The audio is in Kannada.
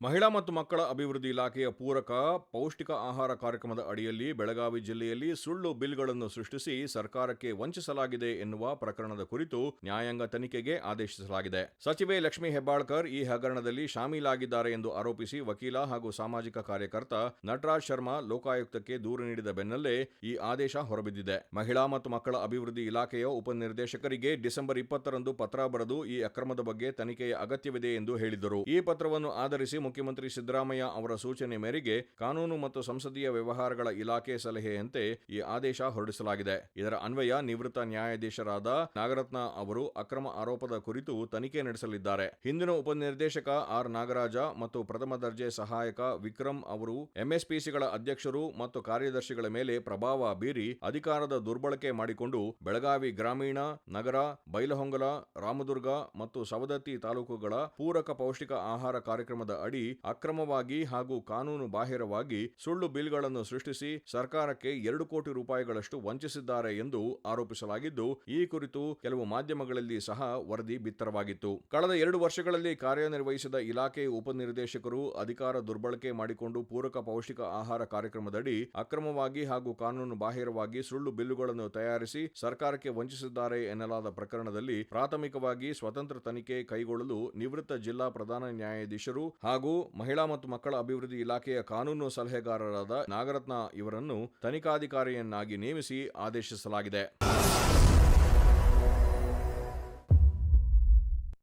ಮಹಿಳಾ ಮತ್ತು ಮಕ್ಕಳ ಅಭಿವೃದ್ಧಿ ಇಲಾಖೆಯ ಪೂರಕ ಪೌಷ್ಟಿಕ ಆಹಾರ ಕಾರ್ಯಕ್ರಮದ ಅಡಿಯಲ್ಲಿ ಬೆಳಗಾವಿ ಜಿಲ್ಲೆಯಲ್ಲಿ ಸುಳ್ಳು ಬಿಲ್ಗಳನ್ನು ಸೃಷ್ಟಿಸಿ ಸರ್ಕಾರಕ್ಕೆ ವಂಚಿಸಲಾಗಿದೆ ಎನ್ನುವ ಪ್ರಕರಣದ ಕುರಿತು ನ್ಯಾಯಾಂಗ ತನಿಖೆಗೆ ಆದೇಶಿಸಲಾಗಿದೆ. ಸಚಿವೆ ಲಕ್ಷ್ಮೀ ಹೆಬ್ಬಾಳ್ಕರ್ ಈ ಹಗರಣದಲ್ಲಿ ಶಾಮೀಲಾಗಿದ್ದಾರೆ ಎಂದು ಆರೋಪಿಸಿ ವಕೀಲ ಹಾಗೂ ಸಾಮಾಜಿಕ ಕಾರ್ಯಕರ್ತ ನಟರಾಜ್ ಶರ್ಮಾ ಲೋಕಾಯುಕ್ತಕ್ಕೆ ದೂರು ನೀಡಿದ ಬೆನ್ನಲ್ಲೇ ಈ ಆದೇಶ ಹೊರಬಿದ್ದಿದೆ. ಮಹಿಳಾ ಮತ್ತು ಮಕ್ಕಳ ಅಭಿವೃದ್ಧಿ ಇಲಾಖೆಯ ಉಪನಿರ್ದೇಶಕರಿಗೆ ಡಿಸೆಂಬರ್ ಇಪ್ಪತ್ತರಂದು ಪತ್ರ ಬರೆದು ಈ ಅಕ್ರಮದ ಬಗ್ಗೆ ತನಿಖೆಯ ಅಗತ್ಯವಿದೆ ಎಂದು ಹೇಳಿದರು. ಈ ಪತ್ರವನ್ನು ಆಧರಿಸಿ ಮುಖ್ಯಮಂತ್ರಿ ಸಿದ್ದರಾಮಯ್ಯ ಅವರ ಸೂಚನೆ ಮೇರೆಗೆ ಕಾನೂನು ಮತ್ತು ಸಂಸದೀಯ ವ್ಯವಹಾರಗಳ ಇಲಾಖೆ ಸಲಹೆಯಂತೆ ಈ ಆದೇಶ ಹೊರಡಿಸಲಾಗಿದೆ. ಇದರ ಅನ್ವಯ ನಿವೃತ್ತ ನ್ಯಾಯಾಧೀಶರಾದ ನಾಗರತ್ನ ಅವರು ಅಕ್ರಮ ಆರೋಪದ ಕುರಿತು ತನಿಖೆ ನಡೆಸಲಿದ್ದಾರೆ. ಹಿಂದಿನ ಉಪನಿರ್ದೇಶಕ ಆರ್. ನಾಗರಾಜ ಮತ್ತು ಪ್ರಥಮ ದರ್ಜೆ ಸಹಾಯಕ ವಿಕ್ರಮ್ ಅವರು ಎಂಎಸ್ಪಿಸಿಗಳ ಅಧ್ಯಕ್ಷರು ಮತ್ತು ಕಾರ್ಯದರ್ಶಿಗಳ ಮೇಲೆ ಪ್ರಭಾವ ಬೀರಿ ಅಧಿಕಾರದ ದುರ್ಬಳಕೆ ಮಾಡಿಕೊಂಡು ಬೆಳಗಾವಿ ಗ್ರಾಮೀಣ, ನಗರ, ಬೈಲಹೊಂಗಲ, ರಾಮದುರ್ಗ ಮತ್ತು ಸವದತ್ತಿ ತಾಲೂಕುಗಳ ಪೂರಕ ಪೌಷ್ಟಿಕ ಆಹಾರ ಕಾರ್ಯಕ್ರಮದ ಅಡಿ ಅಕ್ರಮವಾಗಿ ಹಾಗೂ ಕಾನೂನು ಬಾಹಿರವಾಗಿ ಸುಳ್ಳು ಬಿಲ್ಗಳನ್ನು ಸೃಷ್ಟಿಸಿ ಸರ್ಕಾರಕ್ಕೆ ಎರಡು ಕೋಟಿ ರೂಪಾಯಿಗಳಷ್ಟು ವಂಚಿಸಿದ್ದಾರೆ ಎಂದು ಆರೋಪಿಸಲಾಗಿದ್ದು, ಈ ಕುರಿತು ಕೆಲವು ಮಾಧ್ಯಮಗಳಲ್ಲಿ ಸಹ ವರದಿ ಬಿತ್ತರವಾಗಿತ್ತು. ಕಳೆದ ಎರಡು ವರ್ಷಗಳಲ್ಲಿ ಕಾರ್ಯನಿರ್ವಹಿಸಿದ ಇಲಾಖೆ ಉಪನಿರ್ದೇಶಕರು ಅಧಿಕಾರ ದುರ್ಬಳಕೆ ಮಾಡಿಕೊಂಡು ಪೂರಕ ಪೌಷ್ಟಿಕ ಆಹಾರ ಕಾರ್ಯಕ್ರಮದಡಿ ಅಕ್ರಮವಾಗಿ ಹಾಗೂ ಕಾನೂನು ಬಾಹಿರವಾಗಿ ಸುಳ್ಳು ಬಿಲ್ಲುಗಳನ್ನು ತಯಾರಿಸಿ ಸರ್ಕಾರಕ್ಕೆ ವಂಚಿಸಿದ್ದಾರೆ ಎನ್ನಲಾದ ಪ್ರಕರಣದಲ್ಲಿ ಪ್ರಾಥಮಿಕವಾಗಿ ಸ್ವತಂತ್ರ ತನಿಖೆ ಕೈಗೊಳ್ಳಲು ನಿವೃತ್ತ ಜಿಲ್ಲಾ ಪ್ರಧಾನ ನ್ಯಾಯಾಧೀಶರು ಹಾಗೂ ಮಹಿಳಾ ಮತ್ತು ಮಕ್ಕಳ ಅಭಿವೃದ್ಧಿ ಇಲಾಖೆಯ ಕಾನೂನು ಸಲಹೆಗಾರರಾದ ನಾಗರತ್ನ ಇವರನ್ನು ತನಿಖಾಧಿಕಾರಿಯನ್ನಾಗಿ ನೇಮಿಸಿ ಆದೇಶಿಸಲಾಗಿದೆ.